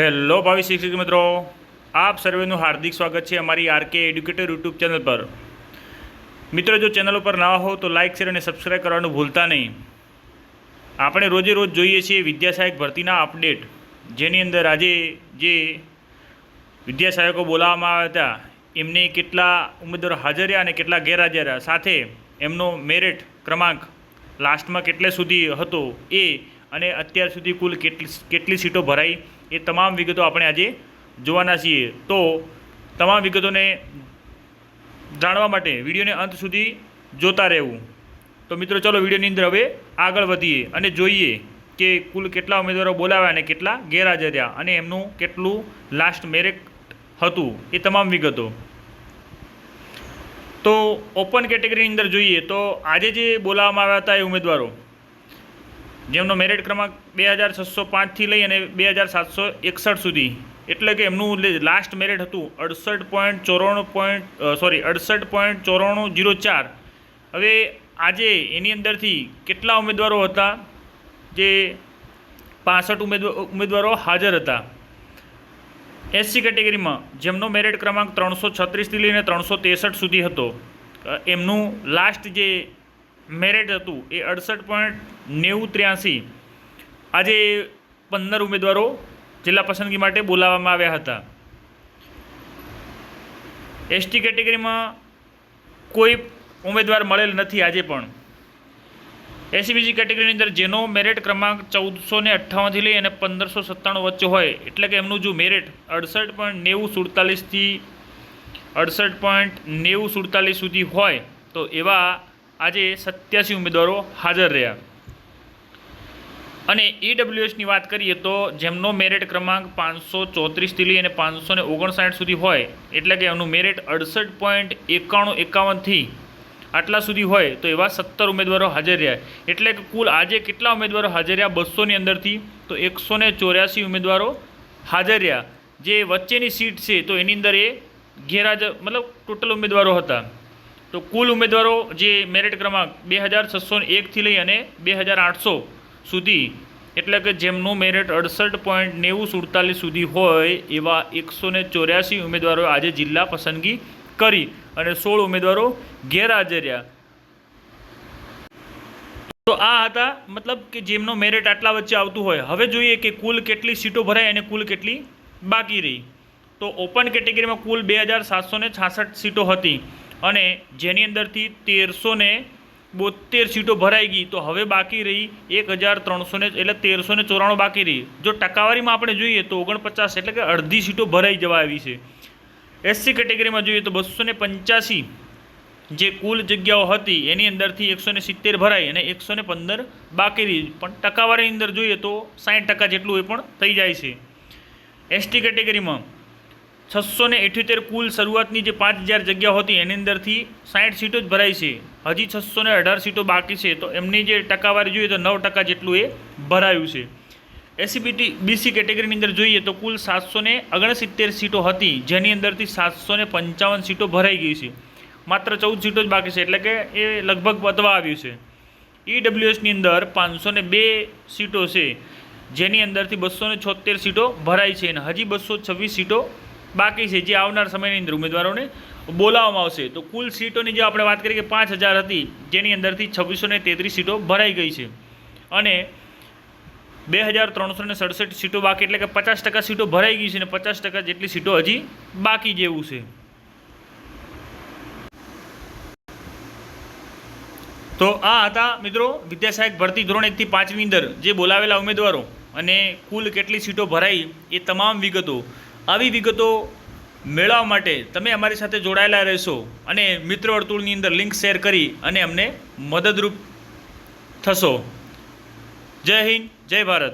Hello ભાવિ શિક્ષક મિત્રો. આપ સર્વેનું હાર્દિક સ્વાગત છે અમારી આરકે એડ્યુકેટર યુટ્યુબ ચેનલ પર. મિત્રો, જો ચેનલ ઉપર નવા હો તો લાઇક શેર અને સબસ્ક્રાઈબ કરવાનું ભૂલતા નહીં. આપણે રોજે રોજ જોઈએ છીએ વિદ્યાસહાયક ભરતીના અપડેટ. જેની અંદર આજે જે વિદ્યાસહાયકો બોલાવવામાં આવ્યા હતા, એમને કેટલા ઉમેદવારો હાજર રહ્યા અને કેટલા ગેરહાજર રહ્યા. સાથે એમનો મેરિટ ક્રમાંક લાસ્ટમાં કેટલે સુધી હતો એ અને અત્યાર સુધી કુલ કેટલી કેટલી સીટો ભરાઈ એ તમામ વિગતો આપણે આજે જોવાના છીએ. તો તમામ વિગતોને જાણવા માટે વિડીયોને અંત સુધી જોતા રહેવું. તો મિત્રો, ચલો વિડીયોની અંદર હવે આગળ વધીએ અને જોઈએ કે કુલ કેટલા ઉમેદવારો બોલાવ્યા અને કેટલા ગેરહાજર રહ્યા અને એમનું કેટલું લાસ્ટ મેરિટ હતું એ તમામ વિગતો. તો ઓપન કેટેગરીની અંદર જોઈએ તો આજે જે બોલાવવામાં આવ્યા હતા એ ઉમેદવારો જેમનો મેરિટ ક્રમાંક બે હજાર છસો પાંચથી લઈ અને બે હજાર સાતસો એકસઠ સુધી. એટલે કે એમનું લાસ્ટ મેરિટ હતું, અડસઠ પોઈન્ટ ચોરાણું પોઈન્ટ સોરી અડસઠ પોઈન્ટ ચોરાણું જીરો ચાર. હવે આજે એની અંદરથી કેટલા ઉમેદવારો હતા? જે પાસઠ ઉમેદવા, ઉમેદવારો હાજર હતા. એસસી કેટેગરીમાં જેમનો મેરિટ ક્રમાંક ત્રણસો છત્રીસથી લઈને ત્રણસો ત્રેસઠ સુધી હતો એમનું લાસ્ટ જે મેરિટ હતું એ અડસઠ પોઈન્ટ નેવું ત્ર્યાસી. આજે પંદર ઉમેદવારો જિલ્લા પસંદગી માટે બોલાવવામાં આવ્યા હતા. એસટી કેટેગરીમાં કોઈ ઉમેદવાર મળેલ નથી આજે પણ. એસીબીજી કેટેગરીની અંદર જેનો મેરિટ ક્રમાંક ચૌદસો ને અઠ્ઠાવનથી લઈ અને પંદરસો સત્તાણું વચ્ચે હોય, એટલે કે એમનું જો મેરિટ અડસઠ પોઈન્ટ નેવું સુડતાલીસથી અડસઠ પોઈન્ટ નેવું સુડતાલીસ સુધી હોય, તો એવા આજે સત્યાસી ઉમેદવારો હાજર રહ્યા. અને ઈડબ્લ્યુએસની વાત કરીએ તો જેમનો મેરિટ ક્રમાંક પાંચસો ચોત્રીસથી લઈ અને પાંચસો ને ઓગણસાઠ સુધી હોય, એટલે કે એમનું મેરિટ અડસઠ પોઈન્ટ એકાણું એકાવનથી આટલા સુધી હોય, તો એવા સત્તર ઉમેદવારો હાજર રહ્યા. એટલે કે કુલ આજે કેટલા ઉમેદવારો હાજર રહ્યા? બસોની અંદરથી તો એકસો ને ચોર્યાસી ઉમેદવારો હાજર રહ્યા. જે વચ્ચેની સીટ છે, તો એની અંદર એ ગેરહાજર મતલબ ટોટલ ઉમેદવારો હતા. તો કુલ ઉમેદવારો જે મેરિટ ક્રમાંક બે હજાર છસો એકથી લઈ અને બે હજાર આઠસો સુધી, એટલે કે જેમનું મેરિટ અડસઠ પોઈન્ટ નેવું સુડતાલીસ સુધી હોય, એવા એકસો ને ચોર્યાસી ઉમેદવારો આજે જિલ્લા પસંદગી કરી અને સોળ ઉમેદવારો ગેરહાજર રહ્યા. તો આ હતા, મતલબ કે જેમનો મેરિટ આટલા વચ્ચે આવતું હોય. હવે જોઈએ કે કુલ કેટલી સીટો ભરાય અને કુલ કેટલી બાકી રહી. તો ઓપન કેટેગરીમાં કુલ બે હજાર સાતસો ને છાસઠ સીટો હતી. અને જેની અંદરથી તેરસો ને બોતેર સીટો ભરાઈ ગઈ, તો હવે બાકી રહી એક હજાર ત્રણસો ને, એટલે તેરસો ને ચોરાણું બાકી રહી. જો ટકાવારીમાં આપણે જોઈએ તો ઓગણપચાસ એટલે કે અડધી સીટો ભરાઈ જવા આવી છે. એસસી કેટેગરીમાં જોઈએ તો બસો ને પંચ્યાસી જે કુલ જગ્યાઓ હતી, એની અંદરથી એકસો ને સિત્તેર ભરાઈ અને એકસો ને પંદર બાકી રહી. પણ ટકાવારીની અંદર જોઈએ તો સાઠ ટકા જેટલું એ પણ થઈ જાય છે. એસટી કેટેગરીમાં છસો ને અઠ્યોતેર કુલ શરૂઆતની જે પાંચ હજાર જગ્યાઓ હતી, એની અંદરથી સાઠ સીટો જ ભરાઈ છે. હજી છસો ને અઢાર સીટો બાકી છે, તો એમની જે ટકાવારી જોઈએ તો નવ ટકા જેટલું એ ભરાયું છે. એસીબીટી બીસી કેટેગરીની અંદર જોઈએ તો કુલ સાતસો ને ઓગણસિત્તેર સીટો હતી, જેની અંદરથી સાતસો ને પંચાવન સીટો ભરાઈ ગઈ છે. માત્ર ચૌદ સીટો જ બાકી છે, એટલે કે એ લગભગ વધવા આવ્યું છે. ઈડબ્લ્યુએસની અંદર પાંચસો ને બે સીટો છે, જેની અંદરથી બસો ને છોતેર સીટો ભરાઈ છે, અને હજી બસો છવ્વીસ સીટો બાકી છે જે આવનાર સમયની અંદર ઉમેદવારોને બોલાવવામાં આવશે. તો કુલ સીટોની જે આપણે વાત કરીએ કે પાંચ હજાર હતી, જેની અંદરથી છવ્વીસો ને તેત્રીસ સીટો ભરાઈ ગઈ છે. અને બે હજાર ત્રણસો ને સડસઠ સીટો બાકી, એટલે કે પચાસ ટકા સીટો ભરાઈ ગઈ છે અને પચાસ ટકા જેટલી સીટો હજી બાકી જેવું છે. તો આ હતા મિત્રો વિદ્યા સહાયક ભરતી ધોરણ એકથી પાંચની અંદર જે બોલાવેલા ઉમેદવારો અને કુલ કેટલી સીટો ભરાઈ એ તમામ વિગતો. આવી વિગતો મેળવવા માટે તમે અમારી સાથે જોડાયેલા રહેશો અને મિત્ર વર્તુળની અંદર લિંક શેર કરી અને અમને મદદરૂપ થશો. જય હિન્દ, જય ભારત.